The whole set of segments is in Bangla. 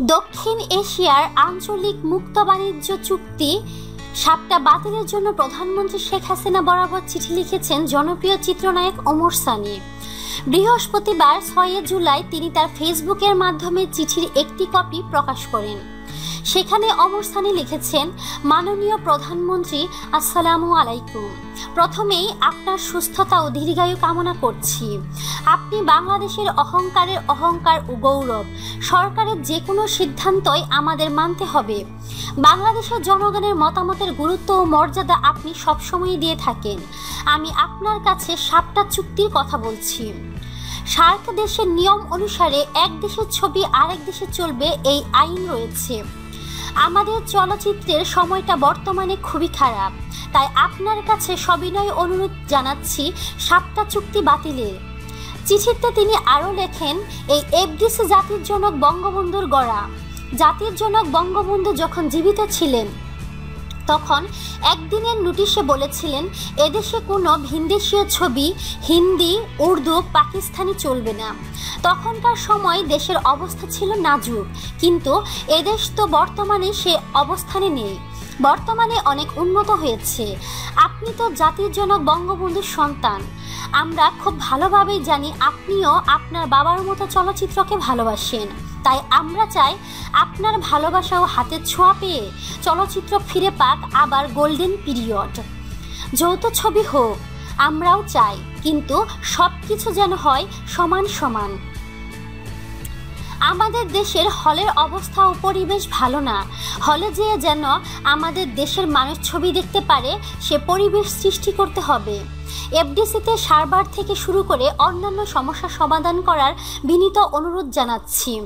দক্ষিণ এশিয়ার আঞ্চলিক মুক্ত বাণিজ্য চুক্তি সাপটা বাতিলের জন্য প্রধানমন্ত্রী শেখ হাসিনা বরাবর চিঠি লিখেছেন জনপ্রিয় চিত্রনায়ক ওমর সানি। বৃহস্পতিবার ছয় জুলাই তিনি তার ফেসবুকের মাধ্যমে চিঠির একটি কপি প্রকাশ করেন। সেখানে অমর লিখেছেন, মাননীয় প্রধানমন্ত্রী, আসসালামু আলাইকুম। প্রথমেই আপনার সুস্থতা ও দীর্ঘায়ু কামনা করছি। আপনি বাংলাদেশের অহংকারের অহংকার ও গৌরব, সরকারের যে কোনো সিদ্ধান্তই আমাদের মানতে হবে। বাংলাদেশের জনগণের মতামতের গুরুত্ব ও মর্যাদা আপনি সবসময় দিয়ে থাকেন। আমি আপনার কাছে সাতটা চুক্তির কথা বলছি। সার্ক দেশের নিয়ম অনুসারে এক দেশের ছবি আরেক দেশে চলবে, এই আইন রয়েছে। আমাদের চলচ্চিত্রের সময়টা বর্তমানে খুবই খারাপ। তাই আপনার কাছে সবিনয় অনুরোধ জানাচ্ছি, সাতটা চুক্তি বাতিলের। চিঠিতে তিনি আরও লেখেন, এই এফডিসি জাতির জনক বঙ্গবন্ধুর গড়া। জাতির জনক বঙ্গবন্ধু যখন জীবিত ছিলেন তখন একদিনের নোটিশে বলেছিলেন, এদেশে কোনো ভিনদেশীয় ছবি, হিন্দি, উর্দু, পাকিস্তানি চলবে না। তখনকার সময় দেশের অবস্থা ছিল নাজুক, কিন্তু এদেশ তো বর্তমানে সে অবস্থানে নেই। বর্তমানে অনেক উন্নত হয়েছে। আপনি তো জাতির জনক বঙ্গবন্ধুর সন্তান। আমরা খুব ভালোভাবেই জানি আপনিও আপনার বাবার মতো চলচ্চিত্রকে ভালোবাসেন। তাই আমরা চাই আপনার ভালোবাসা ও হাতের ছোঁয়া পেয়ে চলচ্চিত্র ফিরে পাক আবার গোল্ডেন পিরিয়ড। যৌথ ছবি হোক, আমরাও চাই, কিন্তু সব কিছু যেন হয় সমান সমান। আমাদের দেশের হলের অবস্থা ও পরিবেশ ভালো না। হলে যেয়ে যেন আমাদের দেশের মানুষ ছবি দেখতে পারে, সে পরিবেশ সৃষ্টি করতে হবে। এফডিসিতে সারবার থেকে শুরু করে অন্যান্য সমস্যা সমাধান করার বিনীত অনুরোধ জানাচ্ছি।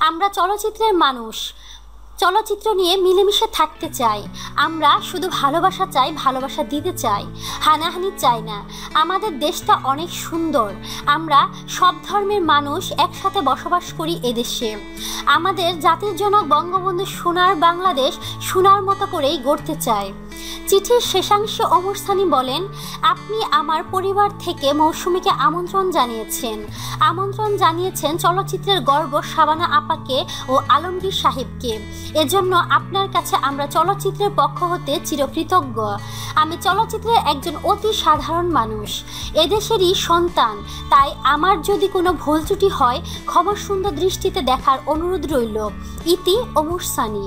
আমরা চলচ্চিত্রের মানুষ চলচ্চিত্র নিয়ে মিলেমিশে থাকতে চাই। আমরা শুধু ভালোবাসা চাই, ভালোবাসা দিতে চাই। হানাহানি চাই না। আমাদের দেশটা অনেক সুন্দর। আমরা সব ধর্মের মানুষ একসাথে বসবাস করি এদেশে। আমাদের জাতির জনক বঙ্গবন্ধু সোনার বাংলাদেশ সোনার মতো করেই গড়তে চায়। চিঠির শেষাংশে অমর বলেন, আপনি আমার পরিবার থেকে মৌসুমীকে আমন্ত্রণ জানিয়েছেন। আমন্ত্রণ জানিয়েছেন চলচ্চিত্রের গর্ব শাবানা আপাকে ও আলমগীর সাহেবকে। এজন্য আপনার কাছে আমরা চলচ্চিত্রের পক্ষ হতে চিরকৃতজ্ঞ। আমি চলচ্চিত্রের একজন অতি সাধারণ মানুষ। এদেশেরই সন্তান। তাই আমার যদি কোনো ভুল ত্রুটি হয় ক্ষমা সুন্দর দৃষ্টিতে দেখার অনুরোধ রইল। ইতি অমর সানি।